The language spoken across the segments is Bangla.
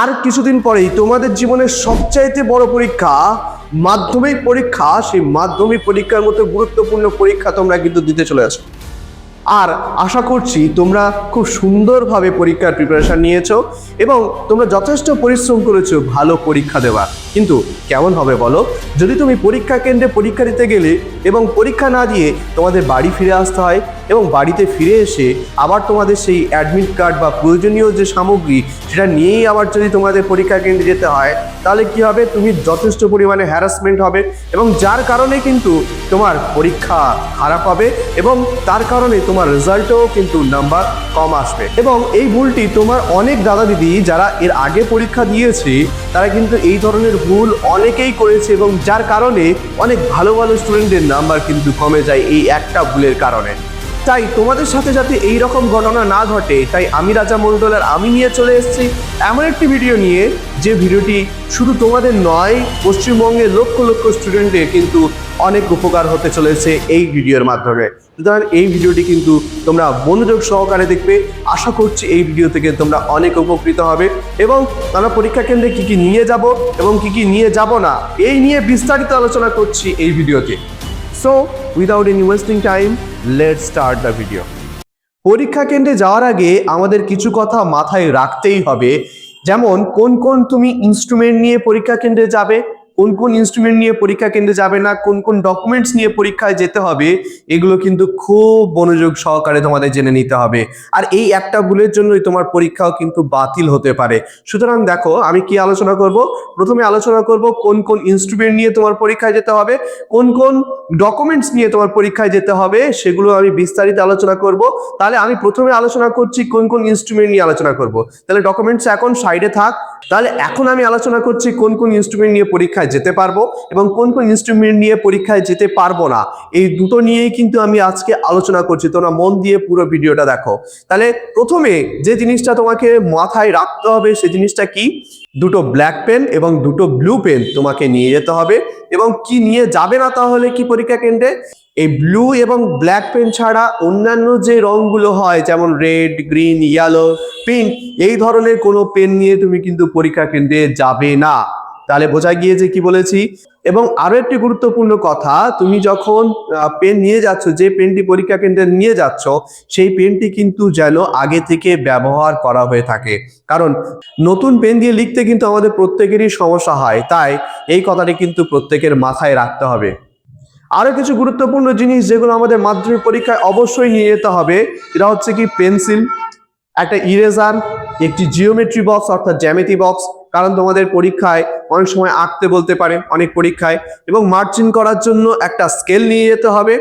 আর কিছুদিন পরেই তোমাদের জীবনের সবচাইতে বড় পরীক্ষা, মাধ্যমিক পরীক্ষা। সেই মাধ্যমিক পরীক্ষার মতো গুরুত্বপূর্ণ পরীক্ষা তোমরা কিন্তু দিতে চলে আসো। আর আশা করছি তোমরা খুব সুন্দরভাবে পরীক্ষার প্রিপারেশন নিয়েছো এবং তোমরা যথেষ্ট পরিশ্রম করেছ ভালো পরীক্ষা দেওয়ার। কিন্তু কেমন হবে বলো? যদি তুমি পরীক্ষা কেন্দ্রে পরীক্ষা দিতে গেলে এবং পরীক্ষা না দিয়ে তোমাদের বাড়ি ফিরে আসতে হয় এবং বাড়িতে ফিরে এসে আবার তোমাদের সেই অ্যাডমিট কার্ড বা প্রয়োজনীয় যে সামগ্রী সেটা নিয়েই আবার যদি তোমাদের পরীক্ষা কেন্দ্রে যেতে হয়, তাহলে কি হবে? তুমি যথেষ্ট পরিমাণে হ্যারাসমেন্ট হবে এবং যার কারণে কিন্তু তোমার পরীক্ষা খারাপ হবে এবং তার কারণে তোমার রেজাল্টও কিন্তু নাম্বার কম আসবে। এবং এই ভুলটি তোমার অনেক দাদা দিদি যারা এর আগে পরীক্ষা দিয়েছে, তারা কিন্তু এই ধরনের ভুল অনেকেই করেছে এবং যার কারণে অনেক ভালো ভালো স্টুডেন্টের নাম্বার কিন্তু কমে যায় এই একটা ভুলের কারণে। তাই তোমাদের সাথে যাতে এই রকম ঘটনা না ঘটে, তাই আমি রাজা মন্ডলের আমি নিয়ে চলে এসেছি এমন একটি ভিডিও নিয়ে, যে ভিডিওটি শুধু তোমাদের নয়, পশ্চিমবঙ্গের লক্ষ লক্ষ স্টুডেন্টের কিন্তু অনেক উপকার হতে চলেছে এই ভিডিওর মাধ্যমে। সুতরাং এই ভিডিওটি কিন্তু তোমরা মনোযোগ সহকারে দেখবে। আশা করছি এই ভিডিও থেকে তোমরা অনেক উপকৃত হবে। এবং আমরা পরীক্ষা কেন্দ্রে কি কি নিয়ে যাব এবং কি কি নিয়ে যাব না, এই নিয়ে বিস্তারিত আলোচনা করছি এই ভিডিওতে। So without any wasting time let start the video পরীক্ষা কেন্দ্রে যাওয়ার আগে আমাদের কিছু কথা মাথায় রাখতেই হবে। যেমন, কোন কোন তুমি ইনস্ট্রুমেন্ট নিয়ে পরীক্ষা কেন্দ্রে যাবে? কোন কোন ইনস্ট্রুমেন্ট নিয়ে পরীক্ষা কেন্দ্রে যাবে না, কোন কোন ডকুমেন্টস নিয়ে পরীক্ষায় যেতে হবে, এগুলো কিন্তু খুব মনোযোগ সহকারে তোমাদের জেনে নিতে হবে। আর এই একটা ভুলের জন্যই তোমার পরীক্ষাও কিন্তু বাতিল হতে পারে। সুতরাং দেখো, আমি কি আলোচনা করব? প্রথমে আলোচনা করব কোন কোন ইনস্ট্রুমেন্ট নিয়ে তোমার পরীক্ষায় যেতে হবে, কোন কোন ডকুমেন্টস নিয়ে তোমার পরীক্ষায় যেতে হবে, সেগুলো আমি বিস্তারিত আলোচনা করব। তাহলে আমি প্রথমে আলোচনা করছি কোন কোন ইনস্ট্রুমেন্ট নিয়ে আলোচনা করব। তাহলে ডকুমেন্টস এখন সাইডে থাক। তাহলে এখন আমি আলোচনা করছি কোন কোন ইনস্ট্রুমেন্ট নিয়ে পরীক্ষায় যেতে পারব এবং কোন কোন ইনস্ট্রুমেন্ট নিয়ে পরীক্ষায় যেতে পারব না, এই দুটো নিয়েই কিন্তু আমি আজকে আলোচনা করছি। তোমরা মন দিয়ে পুরো ভিডিওটা দেখো। তাহলে প্রথমে যে জিনিসটা তোমাকে মাথায় রাখতে হবে সেই জিনিসটা কি? দুটো ব্ল্যাক পেন এবং দুটো ব্লু পেন তোমাকে নিয়ে যেতে হবে। এবং কি নিয়ে যাবে না তাহলে কি পরীক্ষা কেন্দ্রে? এই ব্লু এবং ব্ল্যাক পেন ছাড়া অন্যান্য যে রংগুলো হয়, যেমন রেড গ্রিন ইয়েলো পিঙ্ক এই ধরনের কোনো পেন নিয়ে তুমি কিন্তু পরীক্ষা কেন্দ্রে যাবে না। তাহলে বোঝা গিয়েছে কি বলেছি? এবং আরও একটি গুরুত্বপূর্ণ কথা, তুমি যখন পেন নিয়ে যাচ্ছ, যে পেনটি পরীক্ষা কেন্দ্রে নিয়ে যাচ্ছ, সেই পেনটি কিন্তু যেন আগে থেকে ব্যবহার করা হয়ে থাকে। কারণ নতুন পেন দিয়ে লিখতে কিন্তু আমাদের প্রত্যেকেরই সমস্যা হয়, তাই এই কথাটি কিন্তু প্রত্যেকের মাথায় রাখতে হবে। আরও কিছু গুরুত্বপূর্ণ জিনিস যেগুলো আমাদের মাধ্যমিক পরীক্ষায় অবশ্যই নিয়ে যেতে হবে, এটা হচ্ছে কি, পেন্সিল, একটা ইরেজার একটি জিওমেট্রি বক্স অর্থাৎ জ্যামিতি বক্স কারণ তোমাদের পরীক্ষায় অনেক সময় আঁকতে বলতে পারে, অনেক পরীক্ষায়। এবং মার্জিন করার জন্য একটা স্কেল নিয়ে যেতে হবে।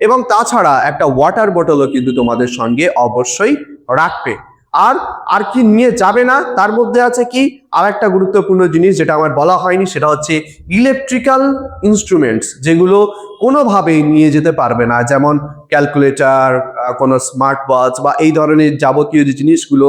এবং তাছাড়া একটা ওয়াটার বোটলও কিন্তু তোমাদের সঙ্গে অবশ্যই রাখবে। আর আর কি নিয়ে যাবে না, তার মধ্যে আছে কি? আর একটা গুরুত্বপূর্ণ জিনিস যেটা আমার বলা হয়নি, সেটা হচ্ছে ইলেকট্রিক্যাল ইনস্ট্রুমেন্টস যেগুলো কোনোভাবেই নিয়ে যেতে পারবে না। যেমন ক্যালকুলেটর কোনো স্মার্ট ওয়াচ বা এই ধরনের যাবতীয় যে জিনিসগুলো,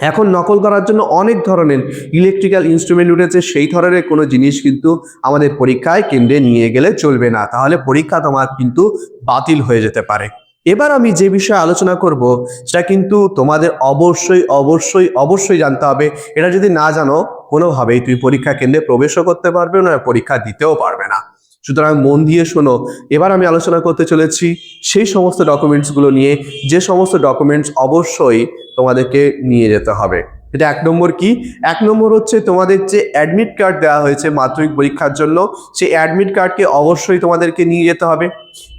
এখন নকল করার জন্য অনেক ধরনের ইলেকট্রিক্যাল ইনস্ট্রুমেন্ট উঠেছে, সেই ধরনের কোনো জিনিস কিন্তু আমাদের পরীক্ষায় কেন্দ্রে নিয়ে গেলে চলবে না। তাহলে পরীক্ষা তোমার কিন্তু বাতিল হয়ে যেতে পারে। এবার আমি যে বিষয়ে আলোচনা করব, সেটা কিন্তু তোমাদের অবশ্যই অবশ্যই অবশ্যই জানতে হবে। এটা যদি না জানো, কোনোভাবেই তুমি পরীক্ষা কেন্দ্রে প্রবেশও করতে পারবে না, পরীক্ষা দিতেও পারবে না। সুতরাং মন দিয়ে শোনো, এবার আমি আলোচনা করতে চলেছি সেই সমস্ত ডকুমেন্টসগুলো নিয়ে। যে সমস্ত ডকুমেন্টস অবশ্যই তোমাদেরকে নিয়ে যেতে হবে। এটা এক নম্বর কি? এক নম্বর হচ্ছে তোমাদের যে অ্যাডমিট কার্ড দেওয়া হয়েছে মাধ্যমিক পরীক্ষার জন্য, সেই অ্যাডমিট কার্ডকে অবশ্যই তোমাদেরকে নিয়ে যেতে হবে।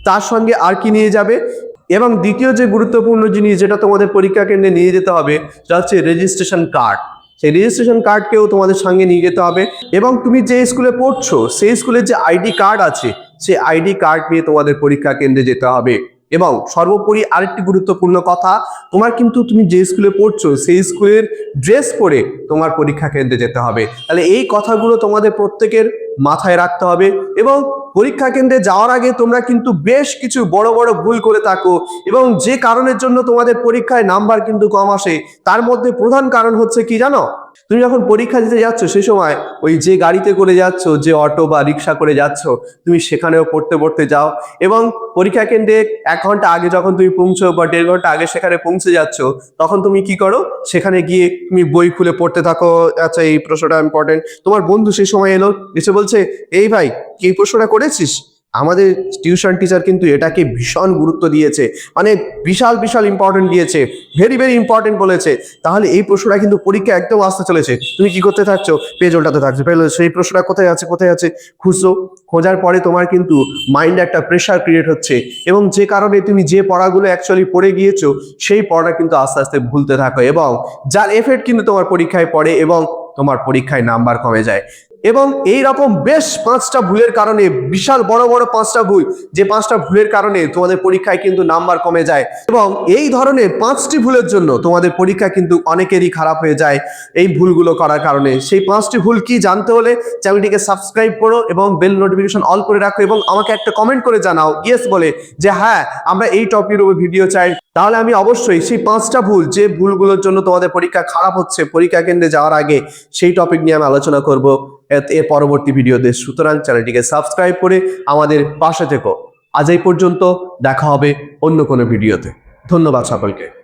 তার সঙ্গে আর কি নিয়ে যাবে? এবং দ্বিতীয় যে গুরুত্বপূর্ণ জিনিস যেটা তোমাদের পরীক্ষা কেন্দ্রে নিয়ে যেতে হবে, সেটা হচ্ছে রেজিস্ট্রেশন কার্ড সেই রেজিস্ট্রেশন কার্ডকেও তোমাদের সঙ্গে নিয়ে যেতে হবে এবং তুমি যে স্কুলে পড়ছো, সেই স্কুলের যে আইডি কার্ড আছে, সেই আইডি কার্ড নিয়ে তোমাদের পরীক্ষা কেন্দ্রে যেতে হবে। এবং সর্বোপরি আরেকটি গুরুত্বপূর্ণ কথা, তোমার কিন্তু তুমি যে স্কুলে পড়ছো, সেই স্কুলের ড্রেস পরে তোমার পরীক্ষা কেন্দ্রে যেতে হবে। তাহলে এই কথাগুলো তোমাদের প্রত্যেকের মাথায় রাখতে হবে এবং পরীক্ষা কেন্দ্রে যাওয়ার আগে তোমরা কিন্তু বেশ কিছু বড় বড় ভুল করে থাকো এবং যে কারণের জন্য তোমাদের পরীক্ষায় নাম্বার কিন্তু কম আসে, তার মধ্যে প্রধান কারণ হচ্ছে কি জানো? তুমি যখন পরীক্ষা দিতে যাচ্ছ সেই সময় ওই যে গাড়িতে করে যাচ্ছ, যে অটো বা রিক্সা করে যাচ্ছ, তুমি সেখানেও পড়তে পড়তে যাও এবং পরীক্ষা কেন্দ্রে এক ঘণ্টা আগে যখন তুমি পৌঁছো বা দেড় ঘণ্টা আগে সেখানে পৌঁছে যাচ্ছ, তখন তুমি কি করো? সেখানে গিয়ে তুমি বই খুলে পড়তে থাকো। আচ্ছা এই প্রশ্নটা ইম্পর্টেন্ট তোমার বন্ধু সেই সময় এলো, এসে বলছে, এই ভাই, কি এই প্রশ্নটা করেছিস? আমাদের টিউশন টিচার কিন্তু এটাকে ভীষণ গুরুত্ব দিয়েছে মানে বিশাল বিশাল ইম্পর্টেন্ট দিয়েছে ভেরি ভেরি ইম্পর্টেন্ট বলেছে। তাহলে এই প্রশ্নটা কিন্তু পরীক্ষা একদম আসতে চলেছে। তুমি কি করতে থাকছো? পেজ উল্টাতে থাকছো সেই প্রশ্নটা কোথায় আছে কোথায় আছে? খুঁজছো। খোঁজার পরে তোমার কিন্তু মাইন্ডে একটা প্রেশার ক্রিয়েট হচ্ছে। এবং যে কারণে তুমি যে পড়াগুলো অ্যাকচুয়ালি পড়ে গিয়েছো, সেই পড়া কিন্তু আস্তে আস্তে ভুলতে থাকো। এবং যার এফেক্ট কিন্তু তোমার পরীক্ষায় পড়ে এবং তোমার পরীক্ষায় নাম্বার কমে যায়। এবং এই রকম বেশ পাঁচটা ভুলের কারণে, বিশাল বড় বড় পাঁচটা ভুল, যে পাঁচটা ভুলের কারণে তোমাদের পরীক্ষায় কিন্তু নাম্বার কমে যায় এবং এই ধরনের পাঁচটি ভুলের জন্য তোমাদের পরীক্ষা কিন্তু অনেকেরই খারাপ হয়ে যায় এই ভুলগুলো করার কারণে। সেই পাঁচটি ভুল কি জানতে হলে চ্যানেলটিকে সাবস্ক্রাইব করো এবং বেল নোটিফিকেশন অল করে রাখো এবং আমাকে একটা কমেন্ট করে জানাও, ইয়েস বলে, যে হ্যাঁ আমরা এই টপিকের উপর ভিডিও চাই। তাহলে আমি অবশ্যই সেই পাঁচটা ভুল, যে ভুলগুলোর জন্য তোমাদের পরীক্ষা খারাপ হচ্ছে, পরীক্ষা কেন্দ্রে যাওয়ার আগে সেই টপিক নিয়ে আমি আলোচনা করব। এর পরবর্তী ভিডিওতে। সুতরাং চ্যানেলটিকে সাবস্ক্রাইব করে আমাদের পাশে থেকো। আজ এই পর্যন্ত দেখা হবে অন্য কোনো ভিডিওতে। ধন্যবাদ সকলকে।